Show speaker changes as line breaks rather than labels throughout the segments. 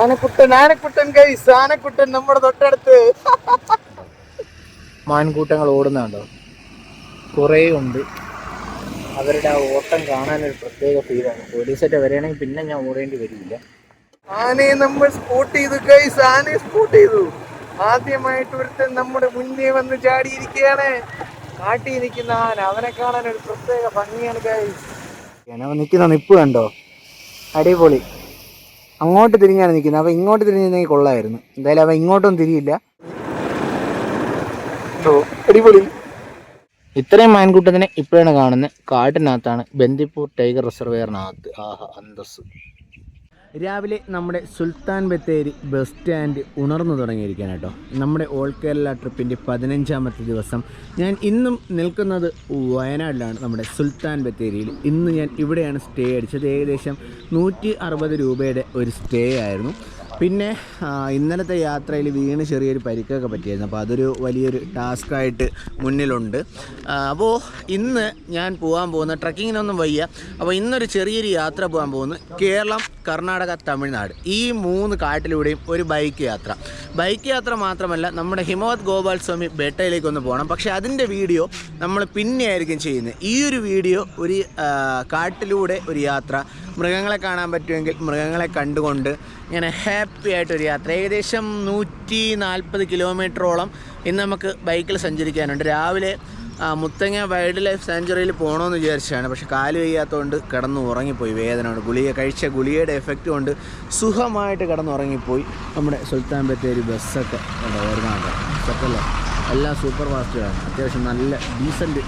ആനക്കുട്ടൻ ആനക്കുട്ടൻ guys ആനക്കുട്ടൻ നമ്മുടെ തൊട്ടടുത്ത്. മാൻകൂട്ടങ്ങൾ ഓടുന്നുണ്ടോ. കുറേ ഉണ്ട്. അവരുടെ ആ ഓട്ടം കാണാനൊരു പ്രത്യേക ഫീലാണ് പോലീസൊക്കെ വരികയാണെങ്കിൽ പിന്നെ ഞാൻ ഓടേണ്ടി വരില്ല. ആനയെ നമ്മൾ സ്പോട്ട് ചെയ്തു ഗൈസ് ആനയെ സ്പോട്ട് ചെയ്തു. ആദ്യമായിട്ട് ഒരുത്തൻ നമ്മുടെ മുന്നേ വന്ന് ചാടിയിരിക്കുകയാണ്. കാട്ടി നിൽക്കുന്ന ആന. അവനെ കാണാൻ ഒരു പ്രത്യേക ഭംഗിയാണ് ഗൈസ് അവൻ നിൽക്കുന്ന നിപ്പ് കണ്ടോ? അടിപൊളി. അങ്ങോട്ട് തിരിഞ്ഞാണ് നിൽക്കുന്നത്. അപ്പം ഇങ്ങോട്ട് തിരിഞ്ഞിരുന്നെങ്കിൽ കൊള്ളായിരുന്നു. എന്തായാലും അവൻ ഇങ്ങോട്ടും തിരിയില്ല. അടിപൊളി. ഇത്രയും മാൻകൂട്ടത്തിനെ ഇപ്പോഴാണ് കാണുന്നത്. കാട്ടിനകത്താണ് ബന്ദിപ്പൂർ ടൈഗർ റിസർവെയറിനകത്ത്. ആഹാ അന്തസ് രാവിലെ നമ്മുടെ സുൽത്താൻ ബത്തേരി ബസ് സ്റ്റാൻഡ് ഉണർന്നു തുടങ്ങിയിരിക്കുകയാണ് കേട്ടോ. നമ്മുടെ ഓൾ കേരള ട്രിപ്പിന്റെ പതിനഞ്ചാമത്തെ ദിവസം. ഞാൻ ഇന്നും നിൽക്കുന്നത് വയനാട്ടിലാണ് നമ്മുടെ സുൽത്താൻ ബത്തേരിയിൽ. ഇന്ന് ഞാൻ ഇവിടെയാണ് സ്റ്റേ അടിച്ചത്. ഏകദേശം നൂറ്റി അറുപത് രൂപയുടെ ഒരു സ്റ്റേ ആയിരുന്നു. പിന്നെ ഇന്നലത്തെ യാത്രയിൽ വീണ് ചെറിയൊരു പരിക്കൊക്കെ പറ്റിയായിരുന്നു. അപ്പോൾ അതൊരു വലിയൊരു ടാസ്ക്കായിട്ട് മുന്നിലുണ്ട്. അപ്പോൾ ഇന്ന് ഞാൻ പോകാൻ പോകുന്ന ട്രക്കിങ്ങിനൊന്നും വയ്യ. അപ്പോൾ ഇന്നൊരു ചെറിയൊരു യാത്ര പോകാൻ പോകുന്നു കേരളം കർണാടക തമിഴ്നാട്. ഈ മൂന്ന് കാട്ടിലൂടെയും ഒരു ബൈക്ക് യാത്ര. ബൈക്ക് യാത്ര മാത്രമല്ല നമ്മുടെ ഹിമവത് ഗോപാൽ സ്വാമി ബേട്ടയിലേക്ക് ഒന്ന് പോകണം പക്ഷേ അതിന്റെ വീഡിയോ നമ്മൾ പിന്നെ ആയിരിക്കും ചെയ്യുന്നത്. ഈ ഒരു വീഡിയോ ഒരു കാട്ടിലൂടെ ഒരു യാത്ര. മൃഗങ്ങളെ കാണാൻ പറ്റുമെങ്കിൽ മൃഗങ്ങളെ കണ്ടുകൊണ്ട് ഇങ്ങനെ ഹാപ്പി ആയിട്ടൊരു യാത്ര. ഏകദേശം നൂറ്റി നാൽപ്പത് കിലോമീറ്ററോളം ഇന്ന് നമുക്ക് ബൈക്കിൽ സഞ്ചരിക്കാനുണ്ട്. രാവിലെ മുത്തങ്ങ വൈൽഡ് ലൈഫ് സാഞ്ചുറിയിൽ പോകണമെന്ന് വിചാരിച്ചാണ്. പക്ഷെ കാൽ വയ്യാത്തതുകൊണ്ട് കിടന്ന് ഉറങ്ങിപ്പോയി. വേദന കൊണ്ട് ഗുളിക കഴിച്ച ഗുളികയുടെ എഫക്റ്റ് കൊണ്ട് സുഖമായിട്ട് കിടന്നുറങ്ങിപ്പോയി. നമ്മുടെ സുൽത്താൻ ബത്തേരി ബസ്സൊക്കെ ഓർമ്മയുണ്ട് ബസ്സൊക്കെ എല്ലാം സൂപ്പർ ഫാസ്റ്റുകളാണ് അത്യാവശ്യം നല്ല ഡീസന്റ്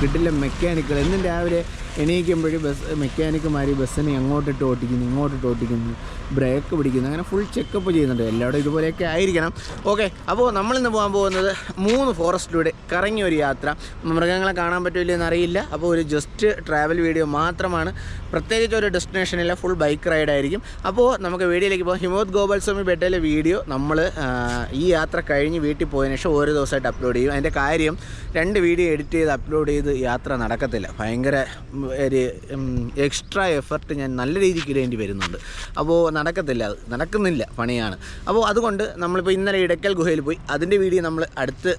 കിട്ടില്ല മെക്കാനിക്കുകൾ എന്നും രാവിലെ എണീക്കുമ്പോഴും ബസ് മെക്കാനിക്കുമാർ ബസ്സിനെ അങ്ങോട്ടിട്ട് ഓട്ടിക്കുന്നു ഇങ്ങോട്ടിട്ട് ഓട്ടിക്കുന്നു ബ്രേക്ക് പിടിക്കുന്നു അങ്ങനെ ഫുൾ ചെക്കപ്പ് ചെയ്യുന്നുണ്ട്. എല്ലാവരും ഇതുപോലെയൊക്കെ ആയിരിക്കണം. ഓക്കെ അപ്പോൾ നമ്മളിന്ന് പോകാൻ പോകുന്നത് മൂന്ന് ഫോറസ്റ്റിലൂടെ കറങ്ങിയ ഒരു യാത്ര. മൃഗങ്ങളെ കാണാൻ പറ്റില്ല എന്നറിയില്ല. അപ്പോൾ ഒരു ജസ്റ്റ് ട്രാവൽ വീഡിയോ മാത്രമാണ്. പ്രത്യേകിച്ച് ഒരു ഡെസ്റ്റിനേഷനില്ല ഫുൾ ബൈക്ക് റൈഡായിരിക്കും അപ്പോൾ നമുക്ക് വീഡിയോയിലേക്ക് പോകാം. ഹിമോത് ഗോപാൽ സ്വാമി ബെട്ടയിലെ വീഡിയോ നമ്മൾ ഈ യാത്ര കഴിഞ്ഞ് വീട്ടിൽ പോയതിനു ശേഷം ഓരോ ദിവസമായിട്ട് അപ്ലോഡ് ചെയ്യും. അതിന്റെ കാര്യം രണ്ട് വീഡിയോ എഡിറ്റ് ചെയ്ത് അപ്ലോഡ് ചെയ്ത് യാത്ര നടക്കത്തില്ല. ഭയങ്കര ഒരു എക്സ്ട്രാ എഫർട്ട് ഞാൻ നല്ല രീതിക്ക് ഇടേണ്ടി വരുന്നുണ്ട്. അപ്പോൾ നടക്കത്തില്ല അത് നടക്കുന്നില്ല പണിയാണ്. അപ്പോൾ അതുകൊണ്ട് നമ്മളിപ്പോൾ ഇന്നലെ ഇടയ്ക്കൽ ഗുഹയിൽ പോയി അതിന്റെ വീഡിയോ നമ്മൾ അടുത്ത്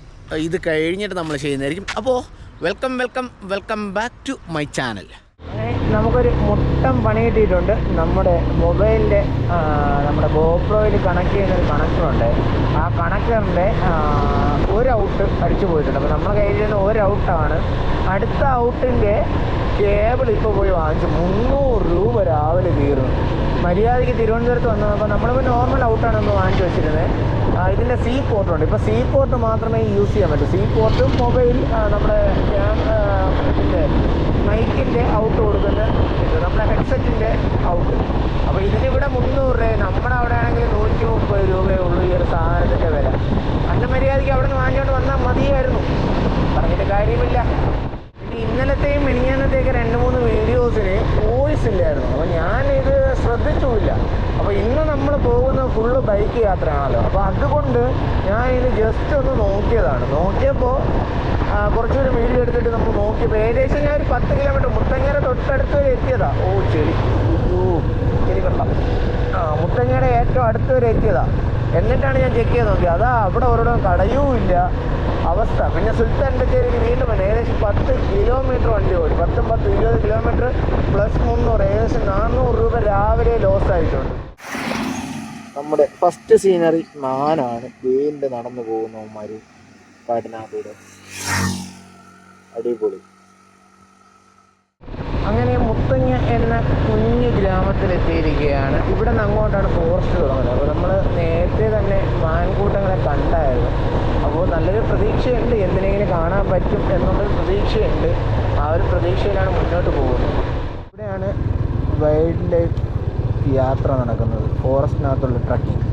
ഇത് കഴിഞ്ഞിട്ട് നമ്മൾ ചെയ്യുന്നതായിരിക്കും. അപ്പോൾ welcome welcome welcome back to my channel നമുക്കൊരു മുട്ടം പണി കിട്ടിയിട്ടുണ്ട് നമ്മുടെ മൊബൈലിന്റെ നമ്മുടെ ഗോപ്രോയിൽ കണക്ട് ചെയ്യുന്നൊരു കണക്ടറുണ്ട്. ആ കണക്ടറിന്റെ ഒരു ഔട്ട് അടിച്ചു പോയിട്ടുണ്ട്. അപ്പോൾ നമ്മുടെ കയ്യിൽ ഒരു ഔട്ടാണ്. അടുത്ത ഔട്ടിന്റെ കേബിൾ ഇപ്പോൾ പോയി വാങ്ങിച്ചു. മുന്നൂറ് രൂപ രാവിലെ തീർന്നു. മര്യാദയ്ക്ക് തിരുവനന്തപുരത്ത് വന്നപ്പോൾ നമ്മളിപ്പോൾ നോർമൽ ഔട്ടാണ് ഒന്ന് വാങ്ങിച്ചു വെച്ചിരുന്നത് ഇതിന്റെ സി പോർട്ടുണ്ട് ഇപ്പോൾ സി പോർട്ട് മാത്രമേ യൂസ് ചെയ്യാൻ പറ്റൂ. സി പോർട്ടും മൊബൈൽ നമ്മുടെ ഇതിന്റെ മൈക്കിന്റെ ഔട്ട് കൊടുക്കുന്ന നമ്മുടെ ഹെഡ്സെറ്റിന്റെ ഔട്ട് അപ്പോൾ ഇതിനിവിടെ മുന്നൂറ് രൂപ. നമ്മുടെ അവിടെ ആണെങ്കിൽ നൂറ്റി മുപ്പത് രൂപയേ ഉള്ളൂ ഈ ഒരു സാധനത്തിന്റെ വില അന്ന മര്യാദയ്ക്ക് അവിടെ നിന്ന് വാങ്ങിക്കൊണ്ട് വന്നാൽ മതിയായിരുന്നു പറഞ്ഞിട്ട് കാര്യമില്ല പിന്നെ ഇന്നലത്തെയും മിനിഞ്ഞാന്നത്തെയൊക്കെ രണ്ട് മൂന്ന് വീഡിയോസിന് വോയിസ് ഇല്ലായിരുന്നു അപ്പോൾ ഞാനിത് ശ്രദ്ധിച്ചുമില്ല അപ്പോൾ ഇന്ന് നമ്മൾ പോകുന്നത് ഫുള്ള് ബൈക്ക് യാത്രയാണല്ലോ. അപ്പോൾ അതുകൊണ്ട് ഞാൻ ഇത് ജസ്റ്റ് ഒന്ന് നോക്കിയതാണ്. നോക്കിയപ്പോൾ കുറച്ചൊരു വീഡിയോ എടുത്തിട്ട് നമ്മൾ നോക്കിയപ്പോൾ ഏകദേശം ഞാൻ ഒരു പത്ത് കിലോമീറ്റർ മുത്തങ്ങര തൊട്ടടുത്ത് വരെ എത്തിയതാ. ഓ ശരി. ഓ ചെളി വെള്ളം ആ മുത്തങ്ങയുടെ ഏറ്റവും അടുത്ത് വരെ എത്തിയതാ. എന്നിട്ടാണ് ഞാൻ ചെക്ക് ചെയ്ത് നോക്കിയത്. അതാ അവിടെ ഒരിടം കടയുമില്ല അവസ്ഥ. പിന്നെ സുൽത്താൻ ബത്തേരിക്ക് വീണ്ടും വന്നു ഏകദേശം പത്ത് കിലോമീറ്റർ വണ്ടി ഓടി. പത്തും പത്ത് ഇരുപത് കിലോമീറ്റർ പ്ലസ് മുന്നൂറ് ഏകദേശം നാനൂറ് രൂപ രാവിലെ ലോസ് ആയിട്ടുണ്ട്. നമ്മുടെ ഫസ്റ്റ് സീനറി മാനാണ് വീണ്ടും നടന്നു പോകുന്ന പോകുന്നവന്മാര് കാട്ടിനകത്തൂടെ അടിപൊളി. അങ്ങനെ മുത്തങ്ങ എന്ന കുഞ്ഞു ഗ്രാമത്തിലെത്തിയിരിക്കുകയാണ്. ഇവിടെ നിന്ന് അങ്ങോട്ടാണ് ഫോറസ്റ്റ് തുടങ്ങുന്നത്. അപ്പോൾ നമ്മൾ നേരത്തെ തന്നെ മാൻകൂട്ടങ്ങളെ കണ്ടായിരുന്നു. അപ്പോൾ നല്ലൊരു പ്രതീക്ഷയുണ്ട്. എന്തിനെങ്കിലും കാണാൻ പറ്റും എന്നുള്ളൊരു പ്രതീക്ഷയുണ്ട്. ആ ഒരു പ്രതീക്ഷയിലാണ് മുന്നോട്ട് പോകുന്നത്. ഇവിടെയാണ് വൈൽഡ് ലൈഫ് യാത്ര നടക്കുന്നത് ഫോറസ്റ്റിനകത്തുള്ള ട്രക്കിംഗ്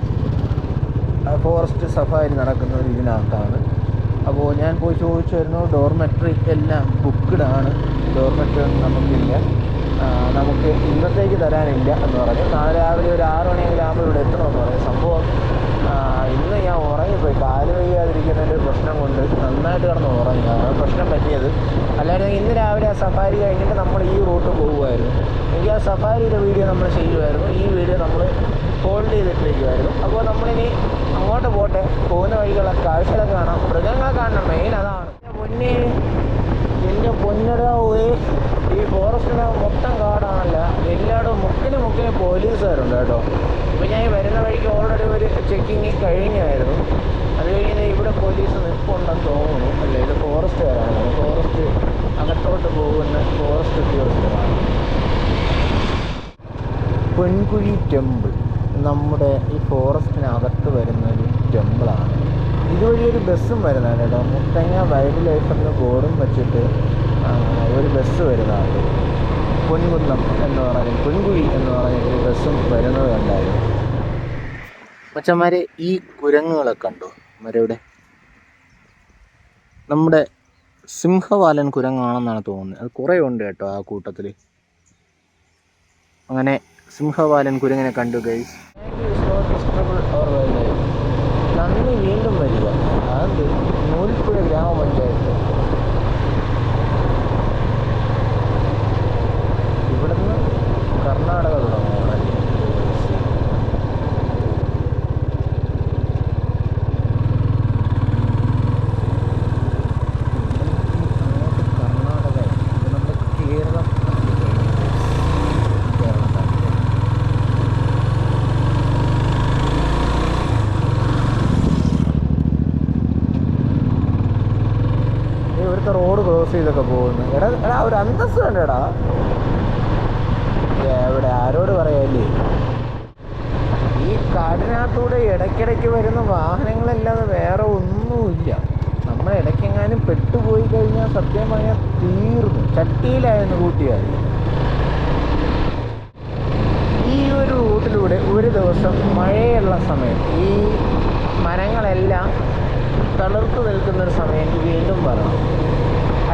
ഫോറസ്റ്റ് സഫാരി നടക്കുന്നത് ഇതിനകത്താണ്. അപ്പോൾ ഞാൻ പോയി ചോദിച്ചായിരുന്നു ഡോർമെട്രി എല്ലാം ബുക്ക്ഡാണ് ഡോർമെട്രി ഒന്നും നമുക്കില്ല. നമുക്ക് ഇന്നത്തേക്ക് തരാനില്ല എന്ന് പറഞ്ഞു. നാളെ രാവിലെ ഒരു ആറ് മണിയെങ്കിലും ആകുമ്പോൾ ഇവിടെ എത്തണമെന്ന് പറഞ്ഞു. സംഭവം ആ, ഇന്ന് ഞാൻ ഉറങ്ങിപ്പോയി. കാൽ വയ്യാതിരിക്കുന്നതിന്റെ പ്രശ്നം കൊണ്ട് നന്നായിട്ട് കിടന്ന് ഉറങ്ങി അതാണ് പ്രശ്നം പറ്റിയത്. അല്ലാതെ ഇന്ന് രാവിലെ ആ സഫാരി കഴിഞ്ഞിട്ട് നമ്മൾ ഈ റൂട്ട് പോകുമായിരുന്നു. എങ്കിൽ ആ സഫാരിയുടെ വീഡിയോ നമ്മൾ ചെയ്യുമായിരുന്നു. ഈ വീഡിയോ നമ്മൾ ഹോൾഡ് ചെയ്തിട്ടിരിക്കുമായിരുന്നു. അപ്പോൾ നമ്മളിനി അങ്ങോട്ട് പോട്ടെ. പോകുന്ന വഴികളെ കാഴ്ചകളെ കാണാം. മൃഗങ്ങളെ കാണണം. മെയിൻ അതാണ്. പൊന്നേ എന്റെ പൊന്നരാവേ ഈ ഫോറസ്റ്റിന് മൊത്തം കാടാണല്ല. എല്ലായിടും മുക്കിന് മുക്കിന് പോലീസുകാരുണ്ട് കേട്ടോ. അപ്പോൾ ഞാൻ ഈ വരുന്ന വഴിക്ക് ഓൾറെഡി ഒരു ചെക്കിങ് കഴിഞ്ഞായിരുന്നു. അത് കഴിഞ്ഞ് ഇവിടെ പോലീസ് നിൽപ്പുണ്ടെന്ന് തോന്നുന്നു. അല്ലേ ഇത് ഫോറസ്റ്റുകാരാണ്. ഫോറസ്റ്റ് അകത്തോട്ട് പോകുന്ന ഫോറസ്റ്റ് ഉദ്യോഗസ്ഥരാണ്. പെൺകുഴി ടെമ്പിൾ നമ്മുടെ ഈ ഫോറസ്റ്റിനകത്ത് വരുന്ന ഒരു ടെമ്പിളാണ് ഇതുവഴി ഒരു ബസ്സും വരുന്നതാണ് കേട്ടോ. മുത്തങ്ങ വൈൽഡ് ലൈഫ് എന്ന ബോർഡും വെച്ചിട്ട് ഒരു ബസ് വരുന്നതാണ്. പൊൻകുന്നം എന്ന് പറഞ്ഞ പൊൻകുഴി എന്ന് പറഞ്ഞ ഒരു ബസ്സും വരുന്നത് കണ്ടായിരുന്നു മച്ചന്മാരെ ഈ കുരങ്ങുകളെ കണ്ടോ? മരവിടെ നമ്മുടെ സിംഹവാലൻ കുരങ്ങാണെന്നാണ് തോന്നുന്നത്. അത് കുറേ ഉണ്ട് കേട്ടോ ആ കൂട്ടത്തിൽ അങ്ങനെ സിംഹവാലൻ കുരങ്ങനെ കണ്ടു ഗൈസ് നന്ദി വീണ്ടും വരിക. അത് നൂൽപ്പുഴ ഗ്രാമപഞ്ചായത്ത് ഇവിടുന്ന് കർണാടക ഇവിടുത്തെ റോഡ് ക്രോസ് ചെയ്തൊക്കെ പോകുന്നു എടാ എടാ ഒരു അന്തസ് കണ്ടടാ എവിടെ ആരോട് പറയാല്ലേ ഈ കാടിനകത്തൂടെ ഇടയ്ക്കിടയ്ക്ക് വരുന്ന വാഹനങ്ങളല്ലാതെ വേറെ ഒന്നുമില്ല. നമ്മൾ ഇടയ്ക്കെങ്ങാനും പെട്ടുപോയി കഴിഞ്ഞാൽ സത്യം പറഞ്ഞാൽ തീർന്നു. ചട്ടിയിലായിരുന്നു കൂട്ടിയാൽ. ഈ ഒരു റൂട്ടിലൂടെ ഒരു ദിവസം മഴയുള്ള സമയം ഈ മരങ്ങളെല്ലാം തളർത്തു നിൽക്കുന്ന ഒരു സമയം വീണ്ടും വരണം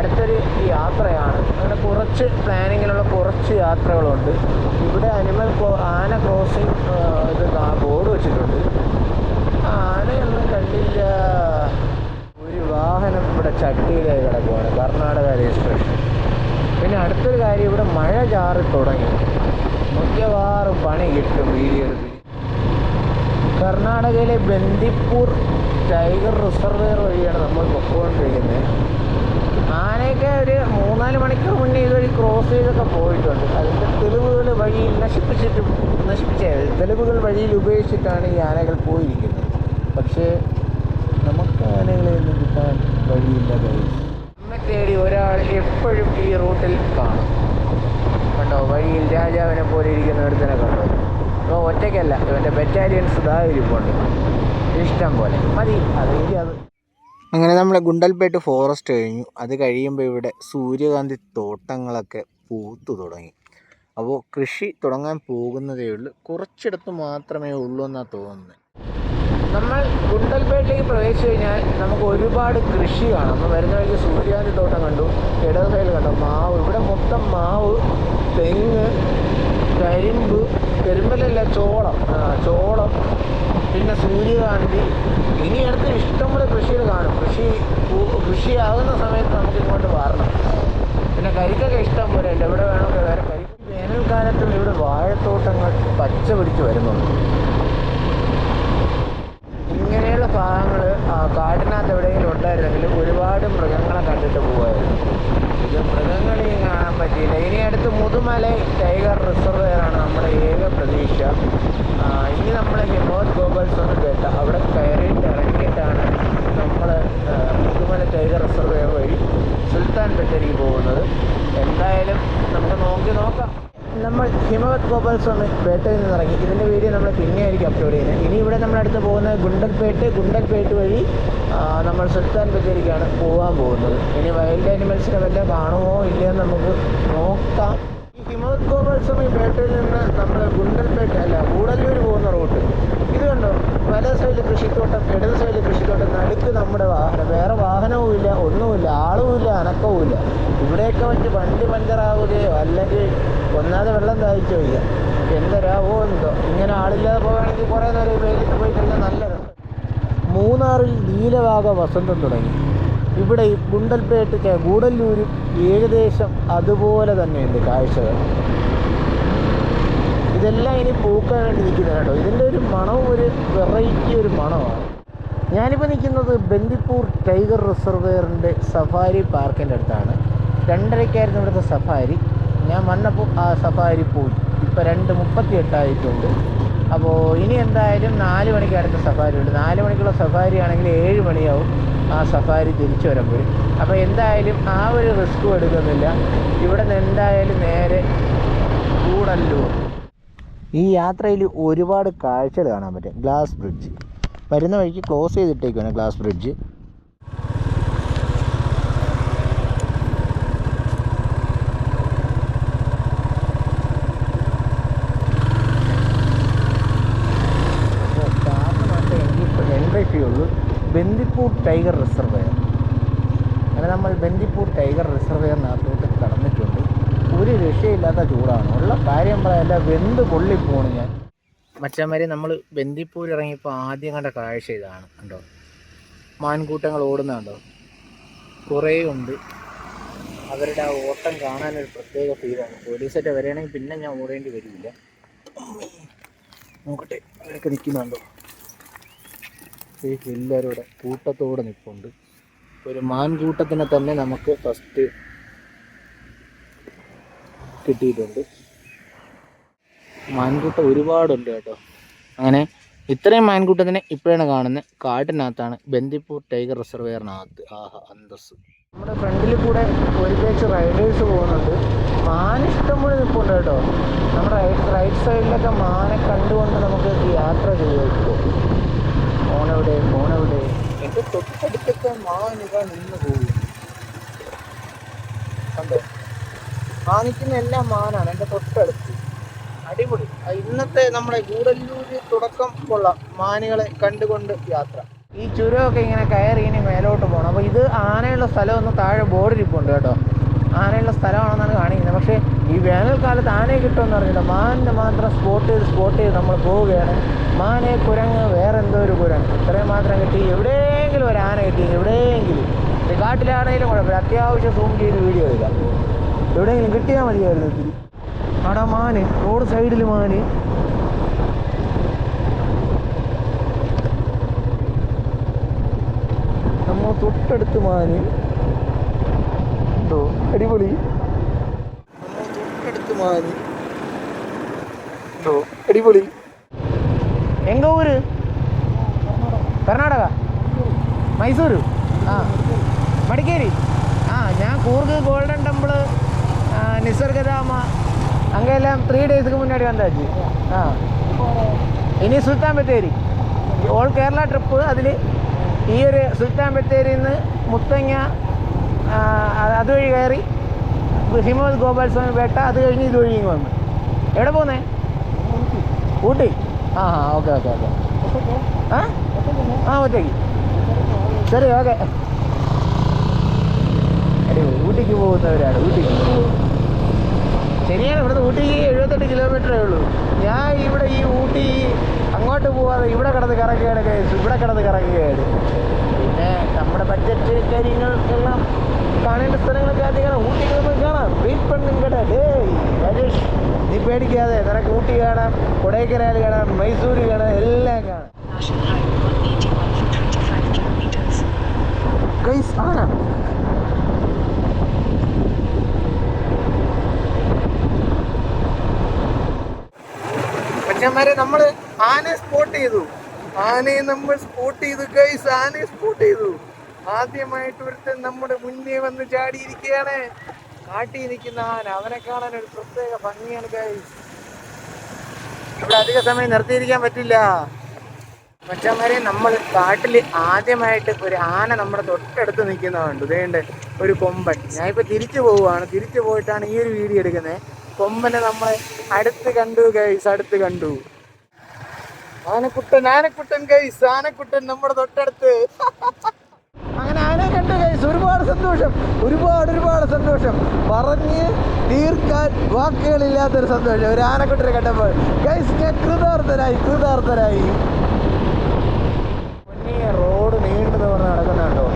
അടുത്തൊരു യാത്രയാണ്. അങ്ങനെ കുറച്ച് പ്ലാനിങ്ങിലുള്ള കുറച്ച് യാത്രകളുണ്ട്. ഇവിടെ അനിമൽ ആന ക്രോസിംഗ് ഇത് ബോർഡ് വെച്ചിട്ടുണ്ട്. ആനയൊന്നും കണ്ടില്ല. ഒരു വാഹനം ഇവിടെ ചട്ടിയിലായി കിടക്കുവാണ്. കർണാടക രജിസ്ട്രേഷൻ. പിന്നെ അടുത്തൊരു കാര്യം ഇവിടെ മഴ ചാറി തുടങ്ങി. മിക്കവാറും പണി കിട്ടും വീഡിയോ എടുത്ത് കർണാടകയിലെ ബന്ദിപ്പൂർ ടൈഗർ റിസർവെയർ വഴിയാണ് നമ്മൾ പൊക്കോണ്ടിരിക്കുന്നത് ആനയൊക്കെ ഒരു മൂന്നാൽ മണിക്കൂർ മുന്നേ ഇതുവഴി ക്രോസ് ചെയ്തൊക്കെ പോയിട്ടുണ്ട്. അതിന്റെ തെളിവുകൾ വഴിയിൽ നശിപ്പിച്ചിട്ട് നശിപ്പിച്ച തെളിവുകൾ വഴിയിൽ ഉപേക്ഷിച്ചിട്ടാണ് ഈ ആനകൾ പോയിരിക്കുന്നത്. പക്ഷേ നമുക്ക് ആനകളെ ഒന്നും കിട്ടാൻ വഴിയില്ല. നമ്മെ തേടി ഒരാൾ എപ്പോഴും ഈ റൂട്ടിൽ കാണും. കണ്ടോ? വഴിയിൽ രാജാവിനെ പോലെ ഇരിക്കുന്ന ഒരുത്തനെ കണ്ടോ? അപ്പോൾ ഒറ്റയ്ക്കല്ല ഇവന്റെ ബറ്റാലിയൻസ് ഇതാ ഇഷ്ടം പോലെ. മതി അത് ഇനി അത് അങ്ങനെ നമ്മൾ ഗുണ്ടൽപേട്ട് ഫോറസ്റ്റ് കഴിഞ്ഞു. അത് കഴിയുമ്പോൾ ഇവിടെ സൂര്യകാന്തി തോട്ടങ്ങളൊക്കെ പൂത്തു തുടങ്ങി. അപ്പോൾ കൃഷി തുടങ്ങാൻ പോകുന്നതേ ഉള്ളൂ. കുറച്ചിടത്ത് മാത്രമേ ഉള്ളൂ എന്നാണ് തോന്നുന്നത് നമ്മൾ ഗുണ്ടൽപേട്ടിലേക്ക് പ്രവേശിച്ചു കഴിഞ്ഞാൽ നമുക്ക് ഒരുപാട് കൃഷി കാണാം. നമ്മൾ വരുന്ന വഴിക്ക് സൂര്യകാന്തി തോട്ടം കണ്ടു ഇടത് കണ്ടു. മാവ് ഇവിടെ മൊത്തം മാവ് തെങ്ങ് കരിമ്പ് കരിമ്പലല്ല ചോളം. ചോളം. പിന്നെ സൂര്യകാന്തി. ഇനി അടുത്ത് ഇഷ്ടംപോലെ കൃഷികൾ കാണും. കൃഷി കൃഷിയാകുന്ന സമയത്ത് നമുക്ക് ഇങ്ങോട്ട് വരണം. പിന്നെ കരിക്കൊക്കെ ഇഷ്ടം പോലെ ഉണ്ട്. എവിടെ വേണമെങ്കിൽ വേറെ കരിക്കും വേനൽക്കാലത്തും ഇവിടെ വാഴത്തോട്ടങ്ങൾ പച്ച പിടിച്ച് വരുന്നുണ്ട്. ഭാഗങ്ങൾ കാട്ടിനകത്ത് എവിടെയെങ്കിലും ഉണ്ടായിരുന്നെങ്കിൽ ഒരുപാട് മൃഗങ്ങളെ കണ്ടിട്ട് പോകുമായിരുന്നു ഇത് മൃഗങ്ങളെയും കാണാൻ പറ്റിയില്ല. ഇനി അടുത്ത് മുതുമല ടൈഗർ റിസർവ് ആണ് നമ്മുടെ ഏക പ്രതീക്ഷ. ഇനി നമ്മൾ ഹിമോത് ഗോബൽസ് ഒന്ന് കേട്ട അവിടെ കയറിയിട്ട് ഇറങ്ങിയിട്ടാണ് നമ്മൾ മുതുമല ടൈഗർ റിസർവെയർ വഴി സുൽത്താൻ ബത്തേരിക്ക് പോകുന്നത്. എന്തായാലും നമുക്ക് നോക്കി നോക്കാം. നമ്മൾ ഹിമവത് ഗോപാൽ സ്വാമി പേട്ടയിൽ നിന്ന് ഇറങ്ങി ഇതിന്റെ വീഡിയോ നമ്മൾ പിന്നെ ആയിരിക്കും അപ്ലോഡ് ചെയ്യുന്നത്. ഇനി ഇവിടെ നമ്മളടുത്ത് പോകുന്നത് ഗുണ്ടൽപേട്ട് ഗുണ്ടൽപേട്ട് വഴി നമ്മൾ സുൽത്താൻ ബത്തേരിക്കാണ് പോകാൻ പോകുന്നത്. ഇനി വൈൽഡ് ആനിമൽസിനെ വല്ല കാണുമോ ഇല്ലയോ നമുക്ക് നോക്കാം. ഈ ഹിമവത് ഗോപാൽ സ്വാമി പേട്ടയിൽ നിന്ന് നമ്മൾ ഗുണ്ടൽപേട്ട് അല്ല ഗൂഡല്ലൂർ പോകുന്ന റൂട്ട് ഇത് കണ്ടോ? വല സൈഡിൽ കൃഷിത്തോട്ടം ഇടത് സൈഡിൽ കൃഷിത്തോട്ടം നടുക്ക് നമ്മുടെ വാഹനം. വേറെ വാഹനവും ഇല്ല ഒന്നുമില്ല അനക്കവും ഇല്ല ഇവിടെയൊക്കെ വെച്ച് വണ്ടി പഞ്ചറാവുകയോ അല്ലെങ്കിൽ ഒന്നാതെ വെള്ളം താഴ്ച വയ്യ എന്തരാവോ എന്തോ. ഇങ്ങനെ ആളില്ലാതെ പോകുകയാണെങ്കിൽ കുറേ നേരം വെയിലത്ത് പോയി കഴിഞ്ഞാൽ നല്ല രസം. മൂന്നാറിൽ നീലവാക വസന്തം തുടങ്ങി. ഇവിടെ ഗുണ്ടൽപേട്ട് ഗൂഡല്ലൂരും ഏകദേശം അതുപോലെ തന്നെയുണ്ട് കാഴ്ചകൾ. ഇതെല്ലാം ഇനി പൂക്കാനായിട്ട് നിൽക്കുന്ന നിൽക്കുന്നത് കേട്ടോ. ഇതിന്റെ ഒരു മണവും ഒരു വെറൈറ്റി ഒരു മണമാണ്. ഞാനിപ്പോൾ നിൽക്കുന്നത് ബന്ദിപ്പൂർ ടൈഗർ റിസർവെയറിന്റെ സഫാരി പാർക്കിന്റെ അടുത്താണ്. രണ്ടരയ്ക്കായിരുന്നു ഇവിടുത്തെ സഫാരി. ഞാൻ വന്നപ്പോൾ ആ സഫാരി പോയി. ഇപ്പോൾ രണ്ട് മുപ്പത്തി എട്ടായിട്ടുണ്ട് അപ്പോൾ ഇനി എന്തായാലും നാല് മണിക്ക് അടുത്ത സഫാരി ഉണ്ട്. നാല് മണിക്കുള്ള സഫാരി ആണെങ്കിൽ ഏഴ് മണിയാവും ആ സഫാരി തിരിച്ചു വരുമ്പോൾ. അപ്പോൾ എന്തായാലും ആ ഒരു റിസ്ക്കും എടുക്കുന്നില്ല. ഇവിടെ നിന്ന് എന്തായാലും നേരെ കൂടല്ലൂർ. ഈ യാത്രയിൽ ഒരുപാട് കാഴ്ചകൾ കാണാൻ പറ്റും. Glass bridge. വരുന്ന വഴിക്ക് close ചെയ്തിട്ടേക്കാണ് glass bridge. Bandipur tiger reservoir. അങ്ങനെ നമ്മൾ ബന്ദിപ്പൂർ ടൈഗർ റിസർവയറിനകത്തോട്ട് കടന്നിട്ടുണ്ട് ഒരു രക്ഷയില്ലാത്ത ചൂടാണ്. ഉള്ള കാര്യം പറയല്ല വെന്ത് പൊള്ളിപ്പോണ് ഞാൻ. മച്ചന്മാരെ നമ്മൾ ബന്ദിപ്പൂർ ഇറങ്ങിയപ്പോൾ ആദ്യം കണ്ട കാഴ്ച ഇതാണ് കണ്ടോ? മാൻകൂട്ടങ്ങൾ ഓടുന്നുണ്ടോ കുറേ ഉണ്ട്. അവരുടെ ആ ഓട്ടം കാണാനൊരു പ്രത്യേക ഫീലാണ്. പോലീസൊക്കെ വരികയാണെങ്കിൽ പിന്നെ ഞാൻ ഓടേണ്ടി വരില്ല. നോക്കട്ടെ അവരൊക്കെ നിൽക്കുന്നുണ്ടോ ഈ എല്ലാവരും ഇവിടെ കൂട്ടത്തോടെ നിൽപ്പുണ്ട് ഒരു മാൻകൂട്ടത്തിനെ തന്നെ നമുക്ക് ഫസ്റ്റ് കിട്ടിയിട്ടുണ്ട്. മാൻകൂട്ടം ഒരുപാടുണ്ട് കേട്ടോ. അങ്ങനെ ഇത്രയും മാൻകൂട്ടത്തിനെ ഇപ്പോഴാണ് കാണുന്നത്. കാട്ടിനകത്താണ് ബന്ദിപ്പൂർ ടൈഗർ റിസർവെയറിനകത്ത്. ആഹാ അന്തസ് നമ്മുടെ ഫ്രണ്ടിൽ കൂടെ ഒരു പേച്ച് റൈഡേഴ്സ് പോകുന്നുണ്ട്. മാൻ ഇഷ്ടംപോലെ നിൽപ്പുണ്ട് കേട്ടോ. നമ്മുടെ റൈറ്റ് റൈറ്റ് സൈഡിലൊക്കെ മാനെ കണ്ടുകൊണ്ട് നമുക്ക് യാത്ര ചെയ്യാം ഫോണെവിടെ ഫോണെവിടെ എന്റെ തൊട്ടടുത്തൊക്കെ മാനുക നിന്ന് പോകും ആ നിൽക്കുന്ന എല്ലാം മാനാണ് എന്റെ തൊട്ടടുത്ത്. അടിപൊളി. ഇന്നത്തെ നമ്മുടെ ഗൂഡല്ലൂര് തുടക്കം കൊള്ളാം മാനുകളെ കണ്ടുകൊണ്ട് യാത്ര. ഈ ചുരമൊക്കെ ഇങ്ങനെ കയറി ഇനി മേലോട്ട് പോകണം അപ്പോൾ ഇത് ആനയുള്ള സ്ഥലം ഒന്ന് താഴെ ബോർഡിരിപ്പുണ്ട് കേട്ടോ. ആനയുള്ള സ്ഥലമാണെന്നാണ് കാണിക്കുന്നത്. പക്ഷേ ഈ വേനൽക്കാലത്ത് ആനയെ കിട്ടുമെന്ന് അറിയില്ല മാനിനെ മാത്രം സ്പോട്ട് ചെയ്ത് സ്പോട്ട് ചെയ്ത് നമ്മൾ പോവുകയാണ്. മാനെ കുരങ്ങ് വേറെ എന്തോ ഒരു കുരങ്ങ്. ഇത്രയും മാത്രം കിട്ടി. എവിടെയെങ്കിലും ഒരു ആന കിട്ടി. എവിടെയെങ്കിലും. കാട്ടിലാണെങ്കിലും കുഴപ്പമില്ല. അത്യാവശ്യം സൂം ചെയ്ത് വീഡിയോ എടുക്കാം. എവിടെയെങ്കിലും കിട്ടിയാൽ മതിയായിരുന്നു ഇത്തിരി അവിടെ മാന് റോഡ് സൈഡിൽ മാന്. നമ്മൾ തൊട്ടടുത്ത് മാന്. എന്തോ അടിപൊളി. തൊട്ടടുത്ത് മാന്. ഉണ്ടോ അടിപൊളി. എങ്ക ഊര്? കർണാടക? മൈസൂർ ആ. മടിക്കേരി? ആ ഞാൻ കൂർഗ് ഗോൾഡൻ ടെമ്പിൾ ನಿಸರ್ಗಧಾಮ ಹಂಗೆಲ್ಲ ത്രീ ಡೇಸ್ಗೆ ಮುನ್ನಡಿ ಬಂದಾಜಿ ആ. ഇനി സുൽത്താൻ ബത്തേരി. ഓൾ കേരള ട്രിപ്പ് അതിൽ ഈ ഒരു സുൽത്താൻ ബത്തേരിയിൽ നിന്ന് മുത്തങ്ങ അതുവഴി കയറി ഹിമവത് ഗോപാൽസ്വാമി വേട്ട അത് കഴിഞ്ഞ് ഇതുവഴി ഇങ്ങ് വന്നു. എവിടെ പോന്നേ? ഊട്ടി. ആ ആ ഓക്കെ ഓക്കെ ഓക്കെ. ആ? ആ ഒറ്റയ്ക്ക്. ശരി ഓക്കെ. ഊട്ടിക്ക് പോകുന്നവരാണ് ഊട്ടിക്ക്. ശരിയാണ് ഇവിടുന്ന് ഊട്ടി എഴുപത്തെട്ട് കിലോമീറ്ററേ ഉള്ളൂ. ഞാൻ ഇവിടെ ഈ ഊട്ടി അങ്ങോട്ട് പോവാതെ ഇവിടെ കിടന്ന് കറക്കുകയാണ് കേസ് ഇവിടെ കിടന്ന് കറക്കുകയാണ് പിന്നെ നമ്മുടെ ബഡ്ജറ്റ് കാര്യങ്ങൾക്കെല്ലാം കാണേണ്ട സ്ഥലങ്ങളൊക്കെ അധികം ഊട്ടിക്ക് ഊട്ടി നമുക്ക് കാണാം. വെയിറ്റ് പണ്ണും കേട്ടാ. ഡേ രാജേഷ് നീ പേടിക്കാതെ നിനക്ക് ഊട്ടി കാണാം കൊടൈക്കനാൽ കാണാം മൈസൂര് കാണാം എല്ലാം കാണാം.
National Highway 181 for 25 kilometers.
Guys ആന മച്ചന്മാരെ നമ്മൾ ആനയെ സ്പോട്ട് ചെയ്തു. ആനയെ നമ്മൾ സ്പോട്ട് ചെയ്തു ഗൈസ് ആനയെ സ്പോട്ട് ചെയ്തു. ആദ്യമായിട്ട് ഒരുത്തൻ നമ്മുടെ മുന്നേ വന്ന് ചാടിയിരിക്കുകയാണ്. കാട്ടി നിൽക്കുന്ന ആന. അവനെ കാണാൻ ഒരു പ്രത്യേക ഭംഗിയാണ് ഗൈസ് ഇവിടെ അധിക സമയം നിർത്തിയിരിക്കാൻ പറ്റില്ല. മച്ചന്മാരെ നമ്മൾ കാട്ടിൽ ആദ്യമായിട്ട് ഒരു ആന നമ്മുടെ തൊട്ടടുത്ത് നിൽക്കുന്നതുണ്ട് ഇതേണ്ട് ഒരു കൊമ്പൻ. ഞാനിപ്പോൾ തിരിച്ചു പോവുകയാണ്. തിരിച്ചു പോയിട്ടാണ് ഈ ഒരു വീഡിയോ എടുക്കുന്നത്. കൊമ്പനെ നമ്മളെ അടുത്ത് കണ്ടു ഗൈസ് അടുത്ത് കണ്ടു. ആനക്കുട്ടൻ ആനക്കുട്ടൻ ഗൈസ് ആനക്കുട്ടൻ നമ്മുടെ തൊട്ടടുത്ത്. അങ്ങനെ ആനയെ കണ്ടു ഗൈസ് ഒരുപാട് സന്തോഷം ഒരുപാട് ഒരുപാട് സന്തോഷം. പറഞ്ഞ് തീർക്കാൻ വാക്കുകളില്ലാത്തൊരു സന്തോഷം. ഒരു ആനക്കുട്ടനെ കണ്ടപ്പോൾ ഗൈസ് ഞാൻ കൃതാർത്ഥനായി മുന്നേ റോഡ് നീണ്ടു പറഞ്ഞ് നടക്കുന്നുണ്ടോ?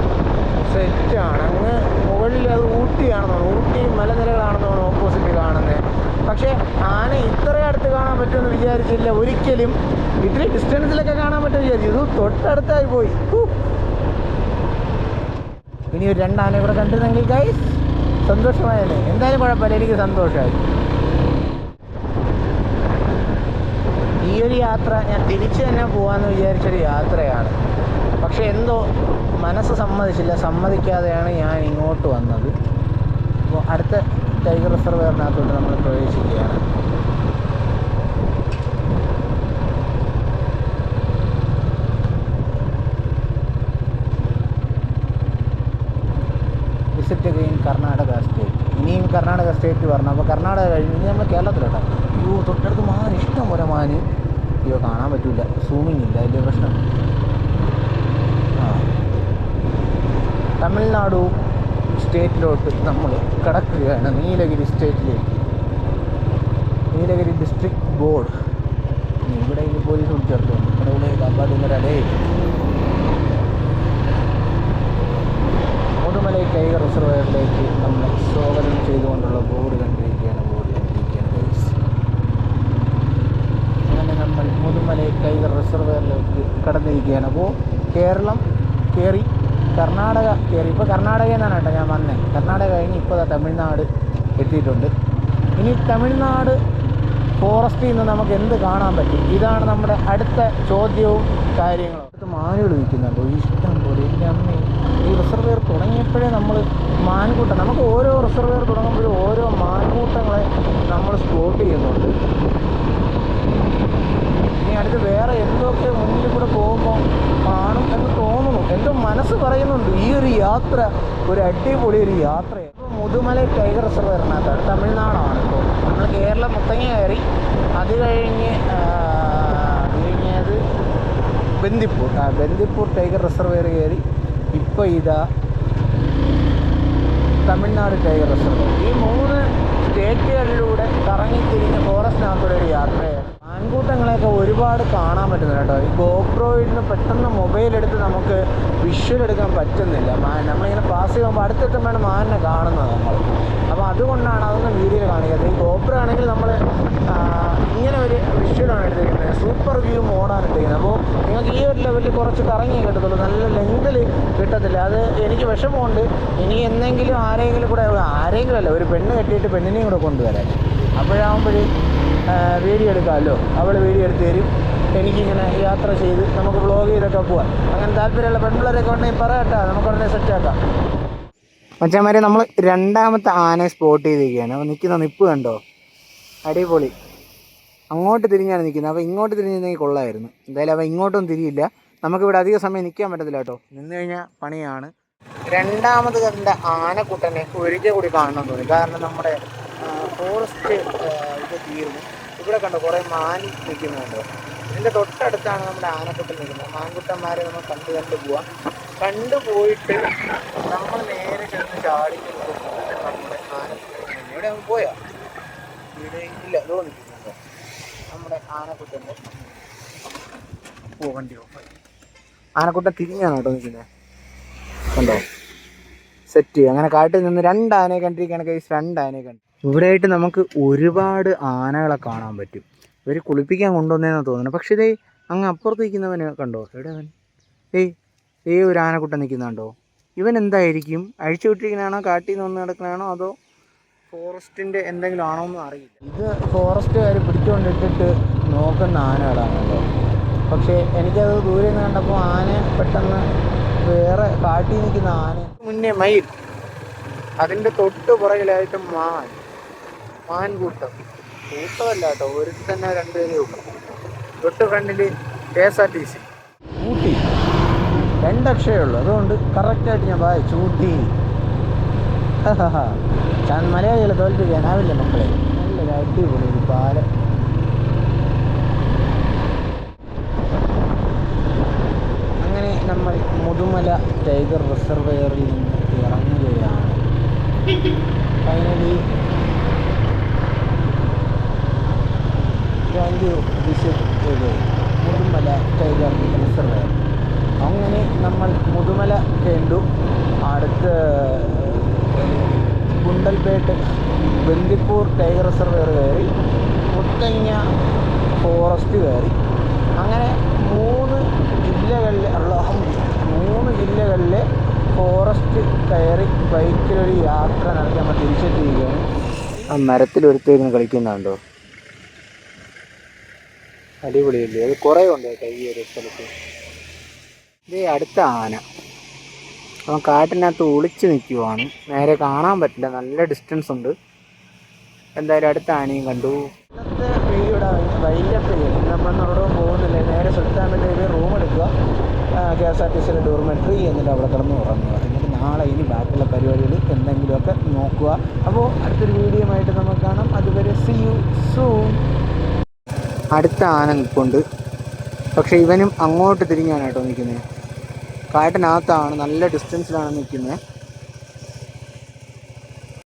സെറ്റാണ് അങ്ങ് മുകളിൽ അത് ഊട്ടിയാണെന്ന് തോന്നുന്നു. ഊട്ടി മലനിരകളാണെന്ന് ഓപ്പോസിറ്റ് കാണുന്നത് പക്ഷേ ആന ഇത്ര അടുത്ത് കാണാൻ പറ്റുമെന്ന് വിചാരിച്ചില്ല. ഒരിക്കലും ഇത്രയും ഡിസ്റ്റൻസിലൊക്കെ കാണാൻ പറ്റുമെന്ന് വിചാരിച്ചു. ഇത് തൊട്ടടുത്തായി പോയി. ഇനി ഒരു രണ്ടാന ഇവിടെ കണ്ടിരുന്നെങ്കിൽ ഗൈസ് സന്തോഷമായല്ലേ എന്തായാലും കുഴപ്പമില്ല. എനിക്ക് സന്തോഷമായി. ഈ ഒരു യാത്ര ഞാൻ തിരിച്ചു തന്നെ പോകാമെന്ന് വിചാരിച്ചൊരു യാത്രയാണ്. പക്ഷേ എന്തോ മനസ്സ് സമ്മതിച്ചില്ല. സമ്മതിക്കാതെയാണ് ഞാൻ ഇങ്ങോട്ട് വന്നത്. അപ്പോൾ അടുത്ത ടൈഗർ റിസർവറിനകത്തോട്ട് നമ്മൾ പ്രവേശിക്കുകയാണ്. വിസിറ്റ് ഗെയിൻ കർണാടക സ്റ്റേറ്റ് ഇനിയും കർണാടക സ്റ്റേറ്റ് വരണം. അപ്പോൾ കർണാടക കഴിഞ്ഞ് ഇനി നമ്മൾ കേരളത്തിലോട്ടാണ് അയ്യോ തൊട്ടടുത്ത് മാൻ ഇഷ്ടം പോലെ മാന്. അയ്യോ കാണാൻ പറ്റില്ല സൂമിങ് ഇല്ല. അതിന്റെ പ്രശ്നം തമിഴ്നാടു സ്റ്റേറ്റിലോട്ട് നമ്മൾ കടക്കുകയാണ് നീലഗിരി സ്റ്റേറ്റിലേക്ക്. Nilgiri district board. ഇവിടെ ഇനി പോലീസ് വിളിച്ചെടുത്തു ഇവിടെ ഇവിടെ കാപ്പാടുന്നവരടേ മുതുമലൈ ടൈഗർ റിസർവയറിലേക്ക് നമ്മൾ സ്വാഗതം ചെയ്തുകൊണ്ടുള്ള ബോർഡ് കണ്ടിരിക്കുകയാണ് ബോർഡ് കണ്ടിരിക്കുകയാണ് പോലീസ് അങ്ങനെ നമ്മൾ മുതുമലൈ ടൈഗർ റിസർവയറിലേക്ക് കടന്നിരിക്കുകയാണ്. അപ്പോൾ കേരളം കയറി കർണാടക കയറി ഇപ്പോൾ കർണാടകയിൽ നിന്നാണ് കേട്ടോ ഞാൻ വന്നത് കർണാടക കഴിഞ്ഞ് ഇപ്പോൾ തമിഴ്നാട് എത്തിയിട്ടുണ്ട്. ഇനി തമിഴ്നാട് ഫോറസ്റ്റിൽ നിന്ന് നമുക്ക് എന്ത് കാണാൻ പറ്റും? ഇതാണ് നമ്മുടെ അടുത്ത ചോദ്യവും കാര്യങ്ങളും. അടുത്ത് മാനുകൾ നിൽക്കുന്നുണ്ട്? ഇഷ്ടം പോലെ. എന്റെ അമ്മ ഈ റിസർവെയർ തുടങ്ങിയപ്പോഴേ നമ്മൾ മാൻകൂട്ടം നമുക്ക് ഓരോ റിസർവെയർ തുടങ്ങുമ്പോഴും ഓരോ മാൻകൂട്ടങ്ങളെ നമ്മൾ സ്പോട്ട് ചെയ്യുന്നുണ്ട്. ഇനി അടുത്ത് വേറെ എന്തൊക്കെ മുന്നിൽ കൂടെ പോകുമ്പോൾ കാണും എന്ന് തോന്നുന്നു. എന്റെ മനസ്സ് പറയുന്നുണ്ട്. ഈ ഒരു യാത്ര ഒരു അടിപൊളി ഒരു യാത്രയാണ് ഇപ്പോൾ മുതുമല ടൈഗർ റിസർവറിനകത്താണ് തമിഴ്നാടാണ് ഇപ്പോൾ നമ്മൾ കേരളം മുത്തങ്ങ കയറി അത് കഴിഞ്ഞ് കഴിഞ്ഞത് ബന്ദിപ്പൂർ. ആ ബന്ദിപ്പൂർ ടൈഗർ റിസർവയർ കയറി ഇപ്പോൾ ഇതാ തമിഴ്നാട് ടൈഗർ റിസർവ്. ഈ മൂന്ന് സ്റ്റേറ്റുകളിലൂടെ കറങ്ങിത്തിരിഞ്ഞ് ഫോറസ്റ്റിനകത്തുള്ള ഒരു യാത്രയാണ്. ആൺകൂട്ടങ്ങളെയൊക്കെ ഒരുപാട് കാണാൻ പറ്റുന്നുണ്ട് കേട്ടോ. ഈ ഗോപ്രോയിൽ നിന്ന് പെട്ടെന്ന് മൊബൈൽ എടുത്ത് നമുക്ക് വിഷ്വൽ എടുക്കാൻ പറ്റുന്നില്ല. മാൻ നമ്മളിങ്ങനെ പാസ് ചെയ്യുമ്പോൾ അടുത്തെത്തുമ്പോഴാണ് മാനിനെ കാണുന്നത് നമ്മൾ അപ്പോൾ അതുകൊണ്ടാണ് അതൊന്നും വീഡിയോയിൽ കാണിക്കുന്നത് ഈ ഗോപ്രോ ആണെങ്കിൽ നമ്മൾ ഇങ്ങനെ ഒരു വിഷ്വലാണ് എടുത്തിരിക്കുന്നത്. സൂപ്പർ വ്യൂ മോഡാണ് എടുത്തിരിക്കുന്നത്. അപ്പോൾ നിങ്ങൾക്ക് ഈ ഒരു ലെവലിൽ കുറച്ച് കറങ്ങി കിട്ടത്തുള്ളൂ. നല്ല ലെങ്തിൽ കിട്ടത്തില്ല. അത് എനിക്ക് വിഷമമുണ്ട്. ഇനി എന്തെങ്കിലും ആരെങ്കിലും കൂടെ ആരെങ്കിലും അല്ല ഒരു പെണ്ണ് കെട്ടിയിട്ട് പെണ്ണിനെയും കൂടെ കൊണ്ടുവരാൻ. അപ്പോഴാകുമ്പോൾ വീഡിയോ എടുക്കാമല്ലോ. അവൾ വീഡിയോ എടുത്ത് തരും. എനിക്കിങ്ങനെ യാത്ര ചെയ്ത് നമുക്ക് വ്ളോഗ് ചെയ്തൊക്കെ പോവാം. അങ്ങനെ താല്പര്യമുള്ള പെൺപിള്ളേരൊക്കെ ഉണ്ടെങ്കിൽ പറയട്ടെ നമുക്ക് ഉടനെ സെറ്റാക്കാം മച്ചാമാരെ നമ്മൾ രണ്ടാമത്തെ ആനയെ സ്പോട്ട് ചെയ്തിരിക്കുകയാണ്. അപ്പോൾ നിൽക്കുന്ന നിപ്പ് കണ്ടോ? അടിപൊളി. അങ്ങോട്ട് തിരിഞ്ഞാണ് നിൽക്കുന്നത്. അപ്പോൾ ഇങ്ങോട്ട് തിരിഞ്ഞിരുന്നെങ്കിൽ കൊള്ളായിരുന്നു. എന്തായാലും അവ ഇങ്ങോട്ടും തിരിയില്ല. നമുക്കിവിടെ അധിക സമയം നിൽക്കാൻ പറ്റത്തില്ല കേട്ടോ. നിന്ന് കഴിഞ്ഞാൽ പണിയാണ്. രണ്ടാമത് കണ്ട ആനക്കുട്ടനെ ഒരിക്കൽ കൂടി കാണണം തോന്നി. കാരണം നമ്മുടെ ഫോറസ്റ്റ് ഇത് തീർന്നു. ഇവിടെ കണ്ടോ കുറേ മാൻ നിൽക്കുന്നുണ്ട്. ഇതിന്റെ തൊട്ടടുത്താണ് നമ്മുടെ ആനക്കുട്ടൻ നിൽക്കുന്നത്. മാൻകുട്ടന്മാരെ നമ്മൾ കണ്ടു കണ്ടു പോവാം. കണ്ടു പോയിട്ട് നമ്മൾ നേരെ ചെന്ന് ചാടി നമ്മുടെ ആനക്കുട്ടൻ ഇവിടെ അവൻ പോയാ? ഇവിടെ ഇല്ല അതോ നമ്മുടെ ആനക്കുട്ടന്റെ ഓ വണ്ടി ആനക്കുട്ടൻ തിരിഞ്ഞാണ് കേട്ടോ നിൽക്കുന്നത് കണ്ടോ? സെറ്റ് അങ്ങനെ കാട്ടിൽ നിന്ന് രണ്ട് ആനയെ കണ്ടിരിക്കുകയാണ് കേസ് രണ്ട് ആനയെ കണ്ടു. ഇവിടെയായിട്ട് നമുക്ക് ഒരുപാട് ആനകളെ കാണാൻ പറ്റും. ഇവർ കുളിപ്പിക്കാൻ കൊണ്ടുവന്നതെന്ന് തോന്നുന്നത് പക്ഷേ ഇതേ അങ്ങ് അപ്പുറത്ത് നിൽക്കുന്നവന് കണ്ടോ? എവിടെ അവൻ? ഏയ് ഏ ഒരു ആനക്കുട്ടൻ നിൽക്കുന്നുണ്ടോ? ഇവൻ എന്തായിരിക്കും? അഴിച്ചു വിട്ടിരിക്കുന്നതാണോ? കാട്ടിൽ നിന്ന് വന്ന് കിടക്കുന്നതാണോ? അതോ ഫോറസ്റ്റിന്റെ എന്തെങ്കിലും ആണോ എന്ന് അറിയില്ല. ഇത് ഫോറസ്റ്റുകാർ പിടിച്ചുകൊണ്ടിട്ടിട്ട് നോക്കുന്ന ആനകളാണല്ലോ പക്ഷേ എനിക്കത് ദൂരെ നിന്ന് കണ്ടപ്പോൾ ആന പെട്ടെന്ന് വേറെ കാട്ടിൽ നിൽക്കുന്ന ആന മുന്നേ മയിൽ. അതിന്റെ തൊട്ട് പുറകിലായിട്ട് മാൻ. മാൻ കൂട്ടം കൂട്ടമല്ല കേട്ടോ ഒരു തന്നെ രണ്ടുപേരേ ഉള്ളൂ. തൊട്ട് ഫ്രണ്ടിൽ K S R T C. Ooty. രണ്ടക്ഷരേ ഉള്ളൂ അതുകൊണ്ട് കറക്റ്റായിട്ട് ഞാൻ വായിച്ചു. ഊട്ടി. ഞാൻ മലയാളികളെ തോൽപ്പിക്കാനാവില്ല മക്കളെ. നല്ലൊരു അടിപൊളി ഒരു പാലം. അങ്ങനെ നമ്മൾ മുതുമല ടൈഗർ റിസർവയറിൽ നിന്ന് ഇറങ്ങുകയാണ്. ഫൈനലി ഗാന്ധി ഉപദേശിച്ചത് മുതുമല ടൈഗർ റിസർവ് അങ്ങനെ നമ്മൾ മുതുമല കണ്ടു. അടുത്ത് കുണ്ടൽപേട്ട് ബന്ദിപ്പൂർ ടൈഗർ റിസർവയർ കയറി മുത്തങ്ങ ഫോറസ്റ്റ് കയറി. അങ്ങനെ മൂന്ന് ജില്ലകളിൽ ജില്ലകളിലെ മൂന്ന് ജില്ലകളിലെ ഫോറസ്റ്റ് കയറി ബൈക്കിലൊരു യാത്ര നടത്തി നമ്മൾ തിരിച്ചെത്തിയിരിക്കുകയാണ്. ആ മരത്തിലൊരുത്തിരുന്ന് കളിക്കുന്നുണ്ടോ? അടിപൊളിയല്ലേ? അത് കുറേ ഉണ്ട് ഈ ഒരു സ്ഥലത്ത്. ഇത് അടുത്ത ആന. അവൻ കാട്ടിനകത്ത് ഒളിച്ച് നിൽക്കുവാണ് നേരെ കാണാൻ പറ്റില്ല. നല്ല ഡിസ്റ്റൻസ് ഉണ്ട്. എന്തായാലും അടുത്ത ആനയും കണ്ടു. ഇന്നത്തെ വീഡിയോയുടെ വൈൻഡപ്പ് ചെയ്യും നമ്മൾ അവിടെ പോകുന്നില്ല. നേരെ സുൽത്താന്റെ റൂം എടുക്കുക. കെ എസ് ആർ ടി സിയിലെ ഡോർമെട്രി എന്നിട്ട് അവിടെ കിടന്ന് ഉറങ്ങുക. എന്നിട്ട് നാളെ ഇനി ബാക്കിയുള്ള പരിപാടികൾ എന്തെങ്കിലുമൊക്കെ നോക്കുക. അപ്പോൾ അടുത്തൊരു വീഡിയോ ആയിട്ട് നമുക്ക് കാണാം. അതുവരെ സി യു സൂൺ അടുത്ത ആന നിൽപ്പുണ്ട്. പക്ഷേ ഇവനും അങ്ങോട്ട് തിരിഞ്ഞാണ് കേട്ടോ നിൽക്കുന്നത് കാട്ടിനകത്താണ് നല്ല ഡിസ്റ്റൻസിലാണ് നിൽക്കുന്നത്